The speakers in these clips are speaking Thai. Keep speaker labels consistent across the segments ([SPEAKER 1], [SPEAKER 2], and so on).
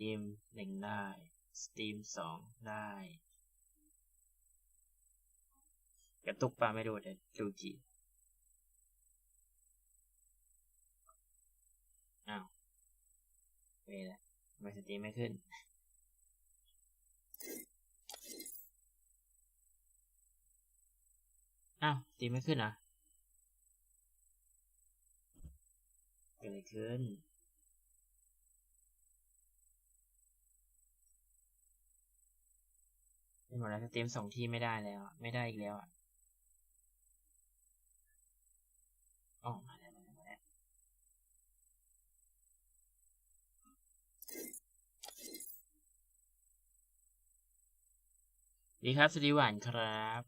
[SPEAKER 1] ตรีมหนึ่งได้สตรีมสองได้ กระตุกปลาไม่ดูแต่จูจีอ้าวเวละทำไมสตรีมไม่ขึ้น อ้าวสตรีมไม่ขึ้นเหรอเกิดอะไรขึ้น เป็นหมดแล้วสตรีมสองที่ไม่ได้แล้วอะไม่ได้อีกแล้วอะอ๋อมาแล้วมาแล้วมาแล้วดีครับสวัสดีหวานครับ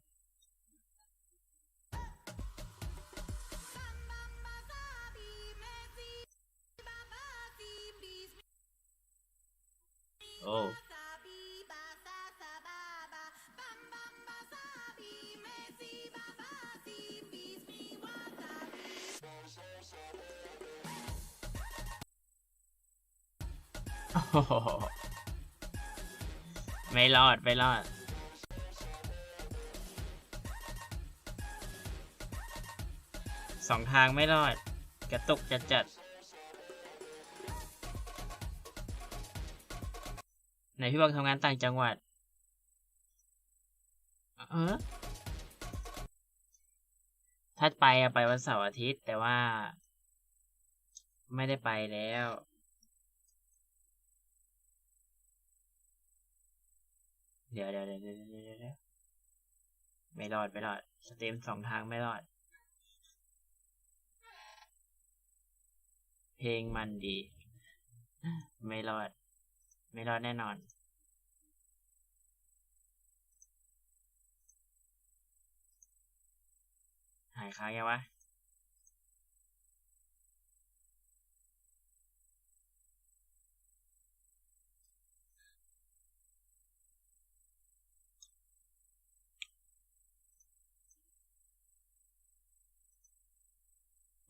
[SPEAKER 1] โอ้ โอ้โหไม่รอด ไม่รอด สองทางไม่รอด กระตุกจัดจัดไหนพี่บอกทำงานต่างจังหวัด เออถ้าไปอะไปวันเสาร์อาทิตย์ แต่ว่า ไม่ได้ไปแล้ว เดี๋ยวเดี๋ยวเดี๋ยวเดี๋ยวเดี๋ยวไม่รอด ไม่รอดสตรีมสองทางไม่รอด เพลงมันดี ไม่รอด ไม่รอดแน่นอน หายค้างยังวะ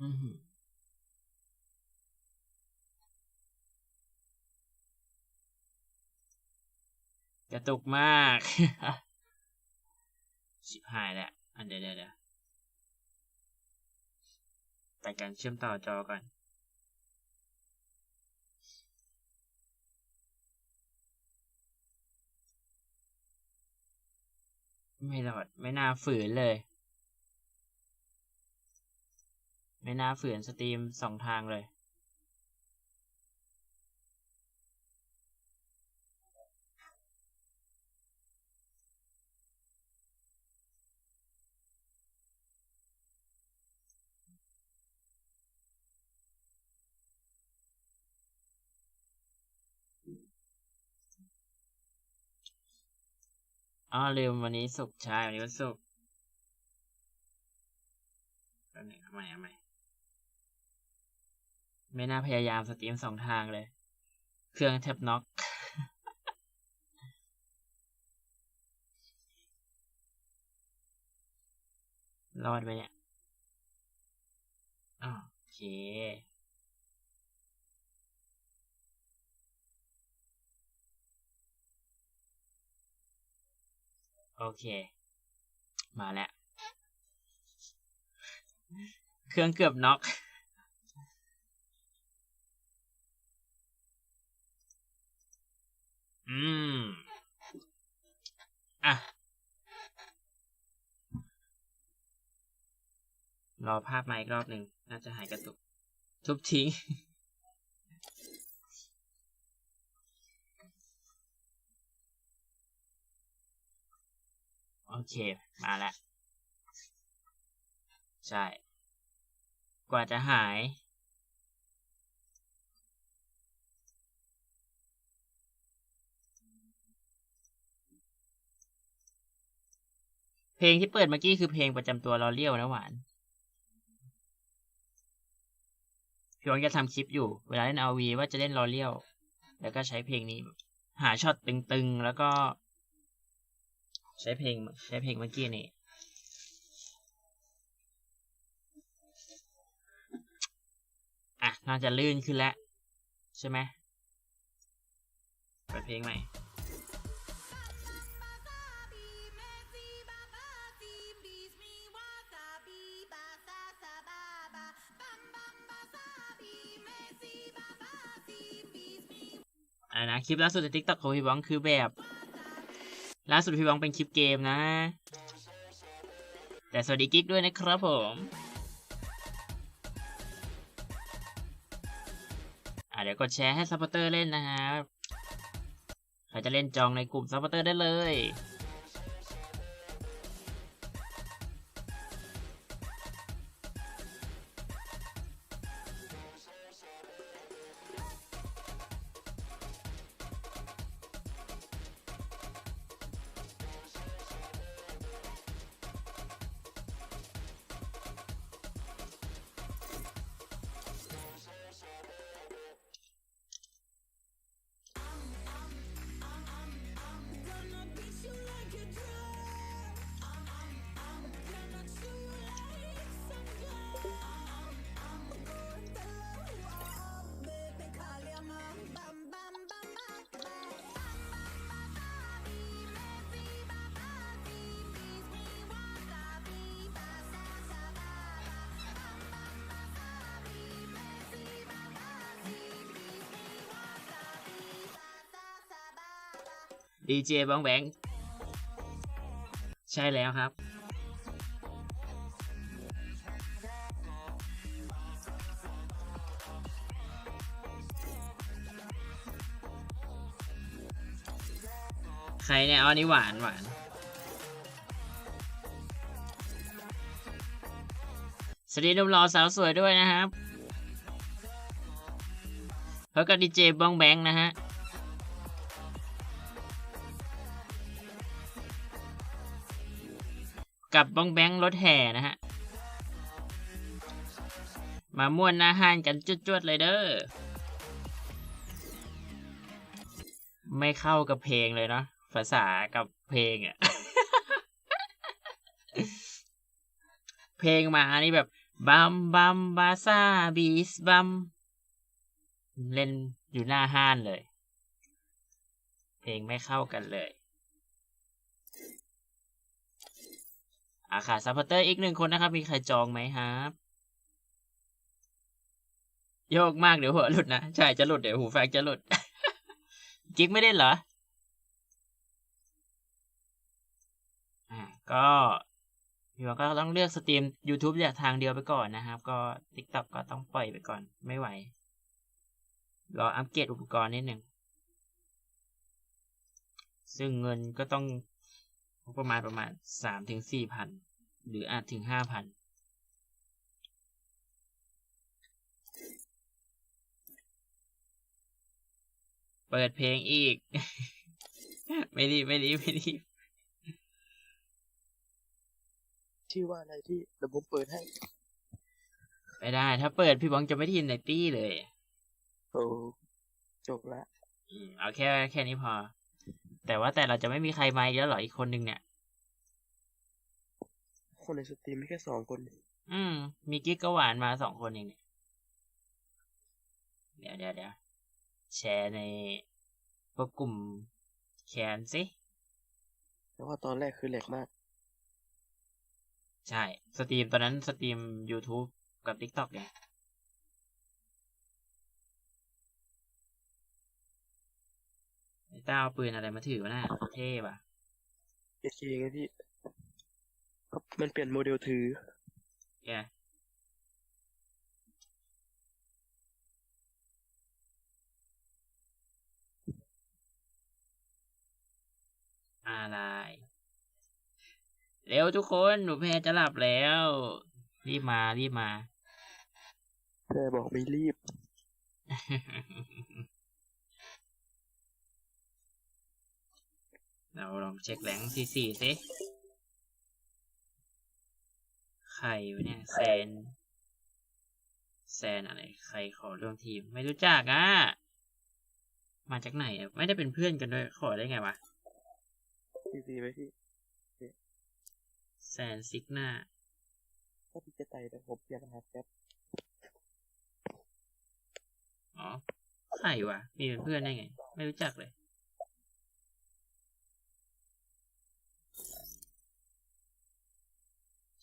[SPEAKER 1] อือหือกระตุกมาก ชิบหายแล้ว อันเดี๋ยวเดี๋ยวแต่การเชื่อมต่อจอก่อนไม่รอด ไม่น่าฝืนเลย ไม่น่าฝืนสตรีมสองทางเลยอ๋อลืมวันนี้ศุกร์ใช่วันนี้วันศุกร์ก็ไหนทำไมทำไม ไม่น่าพยายามสตรีมสองทางเลย เครื่องแทบน็อก รอดไปเนี่ยอ๋อโอเค โอเค มาแล้ว เครื่องเกือบน็อก อืม อะ รอภาพมาอีกรอบหนึ่งน่าจะหายกระตุก ทุบทิ้ง โอเค มาแล้ว ใช่ กว่าจะหาย เพลงที่เปิดเมื่อกี้คือเพลงประจำตัวลอเลียวนะหวานพี่วอนจะทำคลิปอยู่ เวลาเล่น RV ว่าจะเล่นลอเลียว แล้วก็ใช้เพลงนี้ หาช็อตตึงๆ แล้วก็ ใช้เพลงใช้เพลงเมื่อกี้นี่อะน่าจะลื่นขึ้นแล้ว ใช่ไหมเปิดเพลงใหม่ นะคลิปล่าสุดในทิกตอกของพี่บ้องคือแบบล่าสุดพี่บ้องเป็นคลิปเกมนะ แต่สวัสดีกิ๊กด้วยนะครับผมอ่าเดี๋ยวกดแชร์ให้ซัพพอร์เตอร์เล่นนะครับใครจะเล่นจองในกลุ่มซัพพอร์เตอร์ได้เลย ดีเจบ้องแบงค์ใช่แล้วครับ ใครเนี่ยอ๋อนี่หวานหวานสวัสดีนุ่มรอสาวสวยด้วยนะครับแล้วก็ดีเจบ้องแบงค์นะฮะ กับบ้องแบงค์รถแห่นะฮะ มาม่วนหน้าห้านกันจวดๆเลยเด้อ ไม่เข้ากับเพลงเลยเนาะภาษากับเพลงอะเพลงมานี่แบบ บัมบัมบาซาบีสบัม เล่นอยู่หน้าห้านเลย เพลงไม่เข้ากันเลย อาขาดซัพพอร์เตอร์อีกหนึ่งคนนะครับ มีใครจองไหมครับ โยกมากเดี๋ยวหัวหลุดนะ ใช่จะหลุดเดี๋ยวหูแฟกจะหลุด กิ๊กไม่ได้เหรอ อ่า ก็พี่ว่าก็ต้องเลือกสตรีม YouTube อย่างทางเดียวไปก่อนนะครับ ก็ TikTok ก็ต้องปล่อยไปก่อน ไม่ไหว รออัปเกรดอุปกรณ์นิดหนึ่ง ซึ่งเงินก็ต้อง ประมาณประมาณสามถึงสี่พันหรืออาจถึงห้าพันเปิดเพลงอีก ไม่รีบไม่รีบไม่รีบ
[SPEAKER 2] ชื่อว่าอะไรที่เดี๋ยวผมเปิดให้
[SPEAKER 1] ไม่ได้ ถ้าเปิดพี่บองจะไม่ได้ยินในตี้เลย
[SPEAKER 2] โอ้จบละ
[SPEAKER 1] อืมเอาแค่แค่นี้พอ แต่ว่าแต่เราจะไม่มีใครมาอีกแล้วเหรออีกคนนึงเนี่ย
[SPEAKER 2] คนในสตรีมมีแค่สองคน
[SPEAKER 1] อืม มีกิ๊กก็หวานมาสองคนเองเนี่ย เดี๋ยวเดี๋ยวเดี๋ยวแชร์ในพวกกลุ่มแคนสิ
[SPEAKER 2] แต่ว่าตอนแรกคือแหลกมาก
[SPEAKER 1] ใช่ สตรีมตอนนั้นสตรีม YouTube กับ TikTok เนี่ย ไอ้ต้าเอาปืนอะไรมาถือวะน่ะเท่ป่ะ
[SPEAKER 2] เอเคไงพี่ก็มันเปลี่ยนโมเดลถือ
[SPEAKER 1] แกอะไร เร็วทุกคนหนูแพรจะหลับแล้ว รีบมารีบมา
[SPEAKER 2] แม่บอกไม่รีบ
[SPEAKER 1] เราลองเช็คแรงที่สี่สิใครวะเนี่ยแซน แซนอะไร ใครขอร่วมทีม ไม่รู้จักอะ มาจากไหนอะ ไม่ได้เป็นเพื่อนกันด้วยขอได้ไงวะ
[SPEAKER 2] ซีซีไว้พี่
[SPEAKER 1] แซนซิกหน้า
[SPEAKER 2] ถ้าพี่จะไต่แต่ผมอยากหาแป๊บ
[SPEAKER 1] อ๋อ ใครวะ มีเป็นเพื่อนได้ไง ไม่รู้จักเลย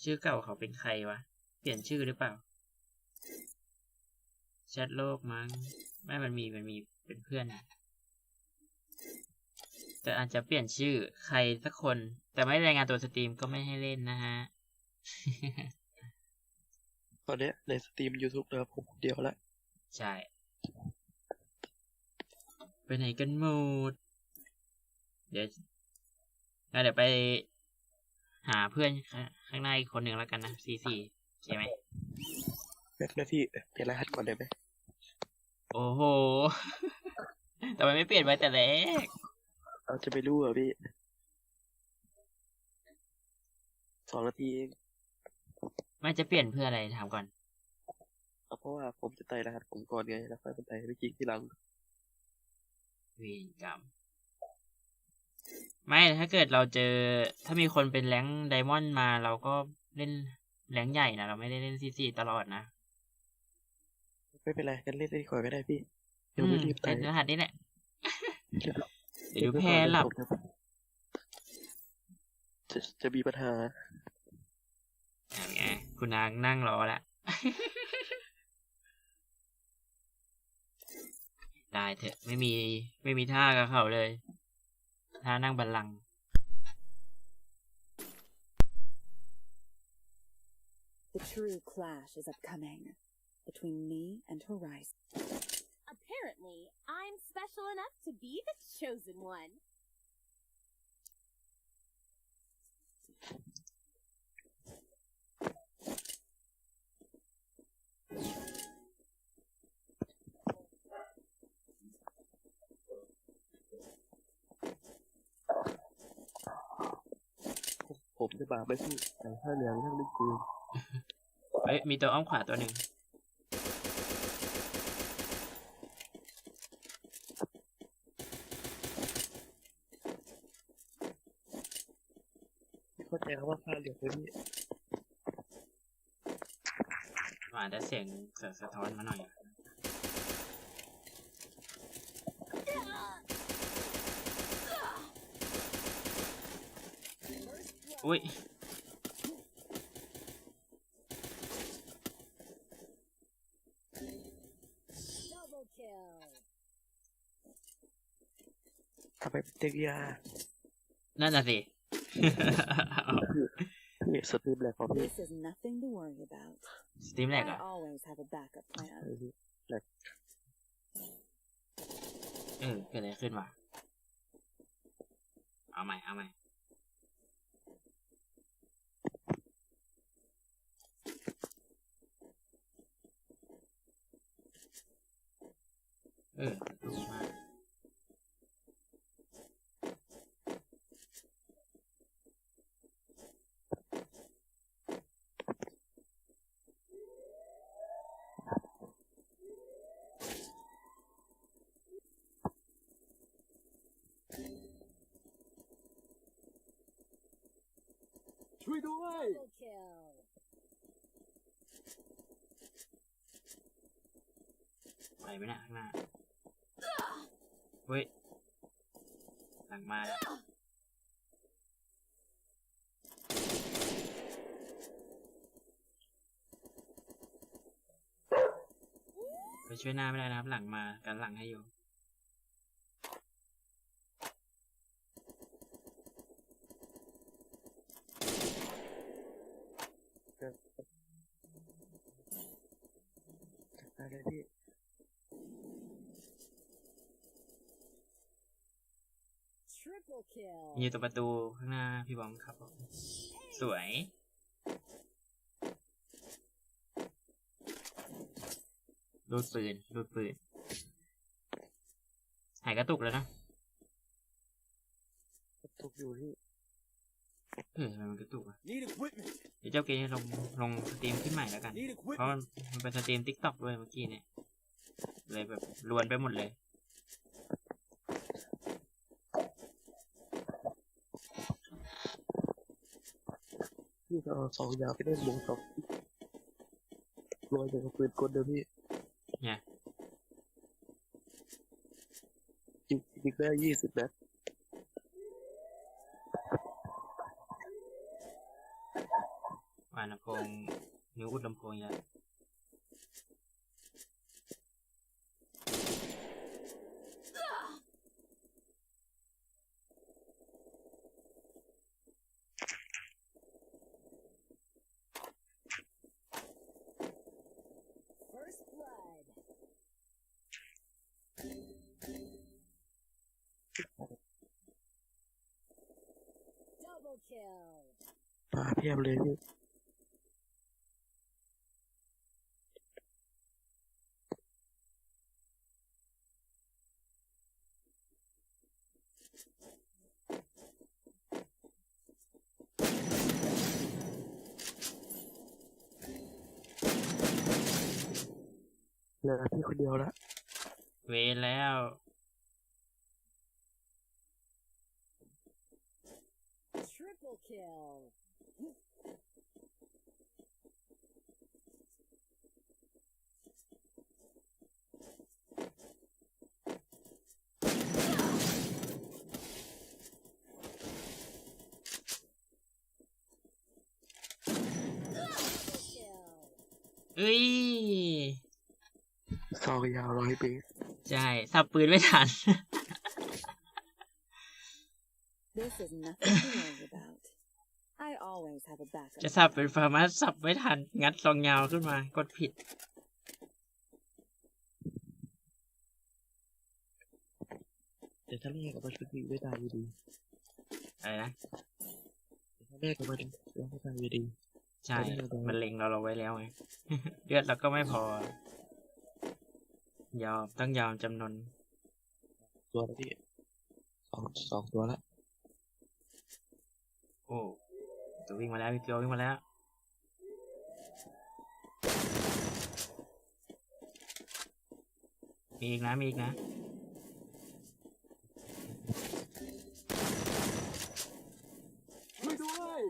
[SPEAKER 1] ชื่อเก่าเขาเป็นใครวะ เปลี่ยนชื่อหรือเปล่า แชทโลกมั้ง ไม่มันมี มันมีเป็นเพื่อนนะแต่อาจจะเปลี่ยนชื่อใครสักคน แต่ไม่รายงานตัวสตรีมก็ไม่ให้เล่นนะฮะ
[SPEAKER 2] ตอนเนี้ยในสตรีม YouTube นะครับผมคนเดียวละ
[SPEAKER 1] ใช่ ไปไหนกันหมด เดี๋ยวงั้นเดี๋ยวไป หาเพื่อนข้าข้างหน้าอีกคนหนึ่งแล้วกันนะซีซีใช่ไหม
[SPEAKER 2] แม็กนะพี่เปลี่ยนรหัสก่อนได้ไหม
[SPEAKER 1] โอ้โหทำไมไม่เปลี่ยนไปแต่แรก
[SPEAKER 2] เราจะไปรู้เหรอพี่สองนาทีเอง
[SPEAKER 1] ไม่จะเปลี่ยนเพื่ออะไรถามก่อน
[SPEAKER 2] เอาเพราะว่าผมจะไต่รหัสผมก่อนไงแล้วค่อยไปไต่พี่กิ๊กทีหลัง
[SPEAKER 1] เวีกรรม ไม่ถ้าเกิดเราเจอ ถ้ามีคนเป็นแรงค์ไดมอนด์มาเราก็เล่นแรงค์ใหญ่นะเราไม่ได้เล่นซีซีตลอดนะ
[SPEAKER 2] ไม่เป็นไรกันเล่นได้ก่อนก็ได้พี่เดี๋
[SPEAKER 1] อื
[SPEAKER 2] ยวไม่
[SPEAKER 1] ม
[SPEAKER 2] รีบไต่
[SPEAKER 1] เป็นรหัสนี้แหละ
[SPEAKER 2] เดี๋ยว
[SPEAKER 1] เดี๋ยวแพ้หลับ
[SPEAKER 2] จะจะมีปัญหา
[SPEAKER 1] อย่างไงคุณนางนั่งรอละได้เถอะ ไม่มีไม่มีท่ากับเขาเลย ท่านั่งบัลลังก์
[SPEAKER 3] The true clash is upcoming between me and Horizon.
[SPEAKER 4] Apparently, I'm special enough to be the chosen one.
[SPEAKER 2] ผมจะบาปไม่พี่แต่ถ้าเหลืองทั้งเล่นเกม
[SPEAKER 1] เอ้ยมีตัวอ้อมขวาตัวหนึ่ง
[SPEAKER 2] เข้าใจคำว่าผ้าเหลืองไหมพี่
[SPEAKER 1] มาได้เสียงสะสะท้อนมาหน่อย อุ้ย
[SPEAKER 4] Double kill.
[SPEAKER 2] ทำไมเป็นเด็กยา
[SPEAKER 1] นั่นน่ะสิ
[SPEAKER 2] พี่สตรีมแหลกของพี่
[SPEAKER 3] This is nothing to worry about.
[SPEAKER 1] สตรีมแรก
[SPEAKER 3] I
[SPEAKER 1] อะ
[SPEAKER 3] always have a backup
[SPEAKER 2] เอ
[SPEAKER 3] plan.
[SPEAKER 2] อพี่
[SPEAKER 1] เออเกิดอะไรขึ้นวะเอาใหม่ เอาใหม่ เออดูมาก
[SPEAKER 4] Double kill.
[SPEAKER 1] ไปไหม เนะข้างหน้าเฮ้ยหลังมาแล้วไปช่วยหน้าไม่ได้นะครับ หลังมากันหลังให้อยู่
[SPEAKER 4] Triple kill.
[SPEAKER 1] อยู่ตรงประตูข้างหน้าพี่บอมครับผมสวย รูดปืน รูดปืน หายกระตุกแล้วนะ
[SPEAKER 2] ตกอยู่พี่
[SPEAKER 1] เออทำไมมันกระตุกอะ
[SPEAKER 5] Need equipment.
[SPEAKER 1] เดี๋ยวเจ้าเกมลงลงสตรีมขึ้นใหม่แล้วกัน
[SPEAKER 5] Need
[SPEAKER 1] เพราะ
[SPEAKER 5] equipment.
[SPEAKER 1] มันมันเป็นสตรีมทิกตอกด้วยเมื่อกี้เนี่ย เลยแบบรวนไปหมดเลย
[SPEAKER 2] พี่ก็เอาสองยาวไปเล่นวงสองรวยจากบปืนกลเดี๋ยวพี่
[SPEAKER 1] เนี่ย
[SPEAKER 2] จริงจริงได้ยี่สิบนัด ปลาเพียบเลยพี่เหลือพี่คนเดียวละ
[SPEAKER 1] เวแล้ว
[SPEAKER 4] Triple kill. Double kill.
[SPEAKER 1] เอ้ย
[SPEAKER 2] ซองยาวร้อยเมตร
[SPEAKER 1] ใช่ สับปืนไม่ทัน
[SPEAKER 3] This is nothing to worry about. I always have a backup.
[SPEAKER 1] จะสับเป็นฟาร์มาสับไม่ทัน งัดซองยาวขึ้นมา กดผิด
[SPEAKER 2] แต่ถ้าแรกกับมันชุดนี้ไม่ได้อยู่ดี
[SPEAKER 1] อะไรนะ
[SPEAKER 2] แต่ถ้าแรกกับมันยังไม่ได้อยู่ดี
[SPEAKER 1] ใช่
[SPEAKER 2] ไม่ได้ไม่ได้
[SPEAKER 1] มันเล็งเราเราไว้แล้วไง เลือดเราก็ไม่พอ ยอม ต้องยอมจำนน
[SPEAKER 2] ตัวแล้วพี่สองสองตัวละ
[SPEAKER 1] วิ่งมาแล้วพี่เกียววิ่งมาแล้วมีอีกนะมีอีกนะ
[SPEAKER 2] ช่วยด้วย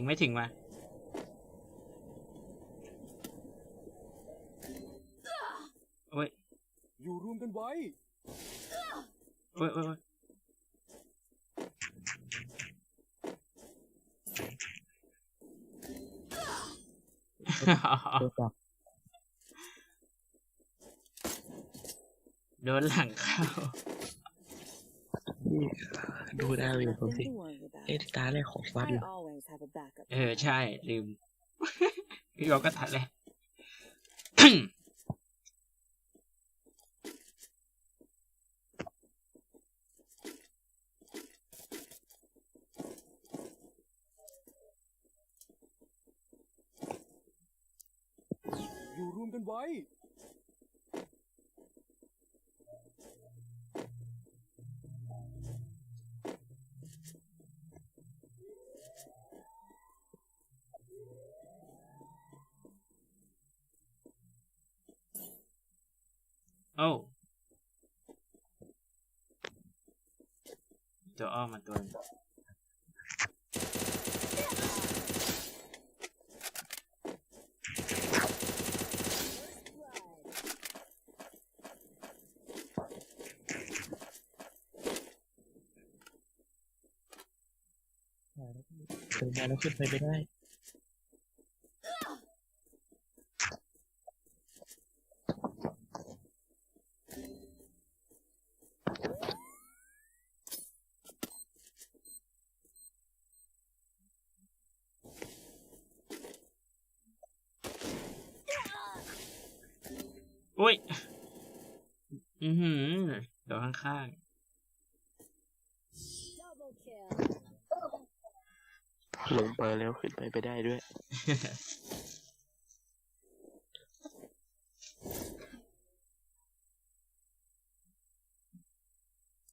[SPEAKER 1] ยิงไม่ถึงว่ะโอ้ย
[SPEAKER 5] อยู่รวมกันไว้
[SPEAKER 1] โอ้ยโอ้ยโอ้ย
[SPEAKER 2] ตัวจับ
[SPEAKER 1] โดนหลังเข้า
[SPEAKER 2] พี่ ดูได้เลยผม
[SPEAKER 3] Nothing
[SPEAKER 2] สิ
[SPEAKER 3] to worry about.
[SPEAKER 2] เอ้ตาแรกของฟัด
[SPEAKER 3] I
[SPEAKER 2] เลย
[SPEAKER 3] always have a backup.
[SPEAKER 1] เออ ใช่ ลืมพี่บอกก็ทันเลย
[SPEAKER 5] อยู่รวมกันไว้
[SPEAKER 1] อ้อมมาตัวหนึ่ง
[SPEAKER 4] First blood.
[SPEAKER 2] เดินมาแล้วขึ้นไปไม่ได้
[SPEAKER 1] อือหือโดนข้าง
[SPEAKER 4] Double kill.
[SPEAKER 2] ลงไปแล้วขึ้นไปไม่ได้ด้วย
[SPEAKER 1] ๆ